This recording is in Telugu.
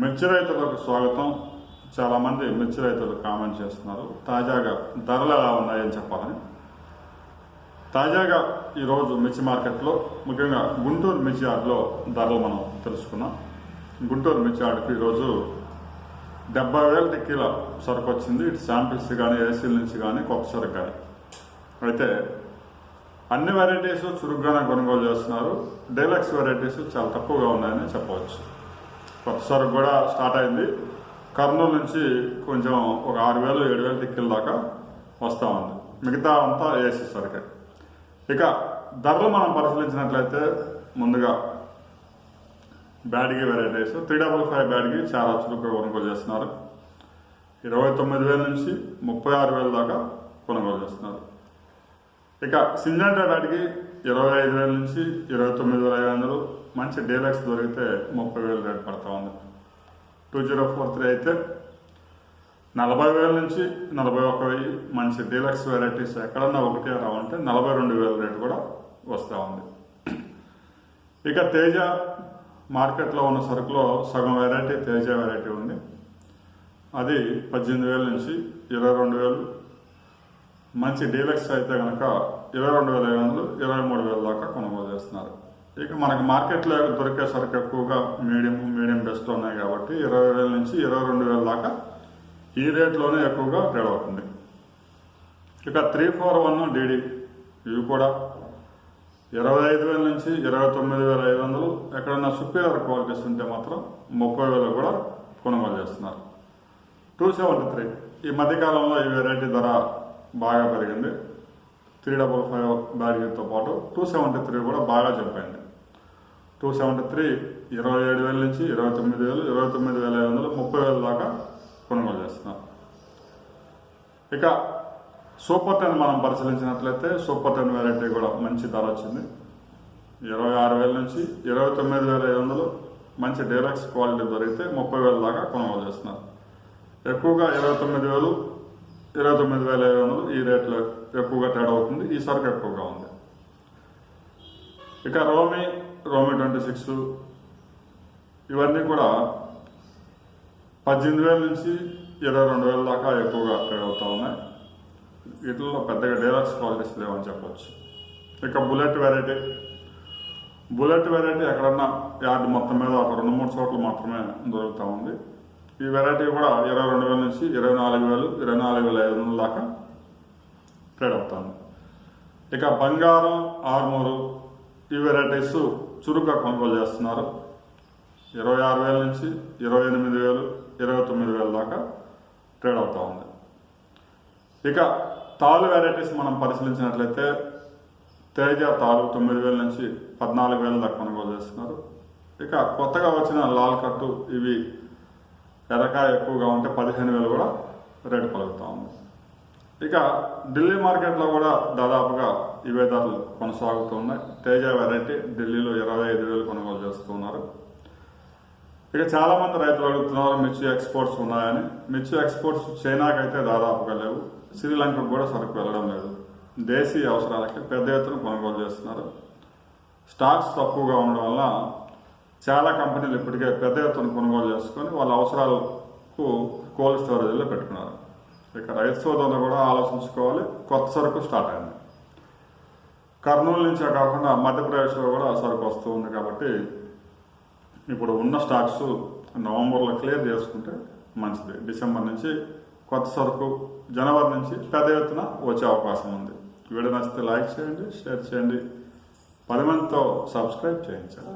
మిర్చి రైతులకు స్వాగతం. చాలామంది మిర్చి రైతులు కామెంట్ చేస్తున్నారు. తాజాగా ధరలు ఎలా ఉన్నాయని చెప్పాలని. తాజాగా ఈరోజు మిర్చి మార్కెట్లో ముఖ్యంగా గుంటూరు మిర్చి యార్డ్లో ధరలు మనం తెలుసుకున్నాం. గుంటూరు మిర్చి యార్డ్కి ఈరోజు డెబ్బై వేల టిక్కీల సరుకు వచ్చింది. ఇటు శాంపిల్స్ కానీ ఏసీల నుంచి కానీ కొత్త సరుకు కానీ అయితే అన్ని వెరైటీస్ చురుగ్గానే కొనుగోలు చేస్తున్నారు. డైలక్స్ వెరైటీస్ చాలా తక్కువగా ఉన్నాయని చెప్పవచ్చు. కొత్త సరుకు కూడా స్టార్ట్ అయింది. కర్నూలు నుంచి కొంచెం ఒక ఆరు వేలు ఏడు వేలు టిక్కీల దాకా వస్తూ ఉంది. మిగతా అంతా ఏసీ సరుకే ఇక ధరలు మనం పరిశీలించినట్లయితే ముందుగా Byadgi varieties. Three double five Byadgi చాలా చురుకుగా కొనుగోలు చేస్తున్నారు. ఇరవై తొమ్మిది వేల నుంచి ముప్పై ఆరు వేల దాకా కొనుగోలు చేస్తున్నారు. ఇక సింజంటా వాటికి ఇరవై ఐదు వేల నుంచి ఇరవై తొమ్మిది వేల ఐదు వందలు. మంచి డీలక్స్ దొరికితే ముప్పై వేలు రేట్ పడతా ఉంది. టూ జీరో ఫోర్ త్రీ అయితే నలభై వేల నుంచి నలభై ఒక వెయ్యి మంచి డీలక్స్ వెరైటీస్ ఎక్కడన్నా ఒకటి రావంటే నలభై రెండు వేల రేటు కూడా వస్తూ ఉంది. ఇక తేజ మార్కెట్లో ఉన్న సరుకులో సగం వెరైటీ తేజ వెరైటీ ఉంది. అది పద్దెనిమిది వేల నుంచి ఇరవై రెండు వేలు మంచి డీలక్స్ అయితే కనుక ఇరవై రెండు వేల ఐదు వందలు ఇరవై మూడు వేల దాకా కొనుగోలు చేస్తున్నారు. ఇక మనకి మార్కెట్లో దొరికే సరుకు ఎక్కువగా మీడియం మీడియం బెస్ట్ ఉన్నాయి కాబట్టి ఇరవై వేల నుంచి ఇరవై రెండు వేల దాకా ఈ రేట్లోనే ఎక్కువగా ట్రేడ్ అవుతుంది. ఇక త్రీ ఫోర్ వన్ డీడీ ఇవి కూడా ఇరవై ఐదు వేల నుంచి ఇరవై తొమ్మిది వేల ఐదు వందలు ఎక్కడన్నా సుపీరియర్ క్వాలిటీస్ ఉంటే మాత్రం ముప్పై వేలు కూడా కొనుగోలు చేస్తున్నారు. టూ సెవెంటీ త్రీ ఈ మధ్యకాలంలో ఈ వెరైటీ ధర బాగా పెరిగింది. త్రీ డబల్ ఫైవ్ బ్యాటరీతో పాటు టూ సెవెంటీ త్రీ కూడా బాగా చెప్పింది టూ సెవెంటీ త్రీ ఇరవై ఏడు వేల నుంచి ఇరవై తొమ్మిది వేలు ఇరవై తొమ్మిది వేల ఐదు వందలు ముప్పై వేల దాకా కొనుగోలు చేస్తున్నారు ఇక సూపర్ టెన్ మనం పరిశీలించినట్లయితే సూపర్ టెన్ వెరైటీ కూడా మంచి ధర వచ్చింది. ఇరవై ఆరు వేల నుంచి ఇరవై తొమ్మిది వేల ఐదు వందలు మంచి డీలక్స్ క్వాలిటీ దొరికితే ముప్పై వేల దాకా కొనుగోలు చేస్తున్నారు ఎక్కువగా ఇరవై తొమ్మిది వేలు ఇరవై తొమ్మిది వేల ఐదు వందలు ఈ రేట్లో ఎక్కువగా ట్రేడ్ అవుతుంది. ఈ సరుకు ఎక్కువగా ఉంది. ఇక రోమి రోమి ట్వంటీ సిక్స్ ఇవన్నీ కూడా పద్దెనిమిది వేల నుంచి ఇరవై రెండు వేల దాకా ఎక్కువగా ట్రేడ్ అవుతూ ఉన్నాయి. వీటిల్లో పెద్దగా డీలక్స్ క్వాలిటీస్ లేవని చెప్పొచ్చు. ఇక బుల్లెట్ వెరైటీ. బుల్లెట్ వెరైటీ ఎక్కడన్నా యార్డ్ మొత్తం మీద ఒక రెండు మూడు చోట్ల మాత్రమే దొరుకుతూ ఉంది. ఈ వెరైటీ కూడా ఇరవై రెండు వేల నుంచి ఇరవై నాలుగు వేలు ఇరవై నాలుగు వేల ఐదు వందల దాకా ట్రేడ్ అవుతాను. ఇక బంగారం ఆర్మూరు ఈ వెరైటీస్ చురుగ్గా కొనుగోలు చేస్తున్నారు. ఇరవై ఆరు వేల నుంచి ఇరవై ఎనిమిది వేలు ఇరవై తొమ్మిది వేల దాకా ట్రేడ్ అవుతూ ఉంది. ఇక తాలు వెరైటీస్ మనం పరిశీలించినట్లయితే తేజ తాలు తొమ్మిది వేల నుంచి పద్నాలుగు వేల దాకా కొనుగోలు చేస్తున్నారు. ఇక కొత్తగా వచ్చిన లాల్ కట్టు ఇవి ఎర్రకాయ ఎక్కువగా ఉంటే పదిహేను వేలు కూడా రేటు పలుకుతూ ఉంది. ఇక ఢిల్లీ మార్కెట్లో కూడా దాదాపుగా ఇవే ధరలు కొనసాగుతూ ఉన్నాయి. తేజ వెరైటీ ఢిల్లీలో ఇరవై ఐదు వేలు కొనుగోలు చేస్తున్నారు. ఇక చాలామంది రైతులు అడుగుతున్నారు మిర్చి ఎక్స్పోర్ట్స్ ఉన్నాయని. మిర్చి ఎక్స్పోర్ట్స్ చైనాకి అయితే దాదాపుగా లేవు. శ్రీలంకకు కూడా సరుకు వెళ్ళడం లేదు. దేశీయ అవసరాలకి పెద్ద ఎత్తున కొనుగోలు చేస్తున్నారు. స్టాక్స్ తక్కువగా ఉండడం వల్ల చాలా కంపెనీలు ఇప్పటికే పెద్ద ఎత్తున కొనుగోలు చేసుకొని వాళ్ళ అవసరాలకు కోల్డ్ స్టోరేజ్లో పెట్టుకున్నారు. ఇక రైతు సోదరులు కూడా ఆలోచించుకోవాలి. కొత్త సరుకు స్టార్ట్ అయింది. కర్నూలు నుంచే కాకుండా మధ్యప్రదేశ్లో కూడా సరుకు వస్తూ ఉంది కాబట్టి ఇప్పుడు ఉన్న స్టాక్స్ నవంబర్లో క్లియర్ చేసుకుంటే మంచిది. డిసెంబర్ నుంచి కొత్త సరుకు జనవరి నుంచి పెద్ద ఎత్తున వచ్చే అవకాశం ఉంది. వీడియో నచ్చితే లైక్ చేయండి షేర్ చేయండి. పది మందితో సబ్స్క్రైబ్ చేయించండి.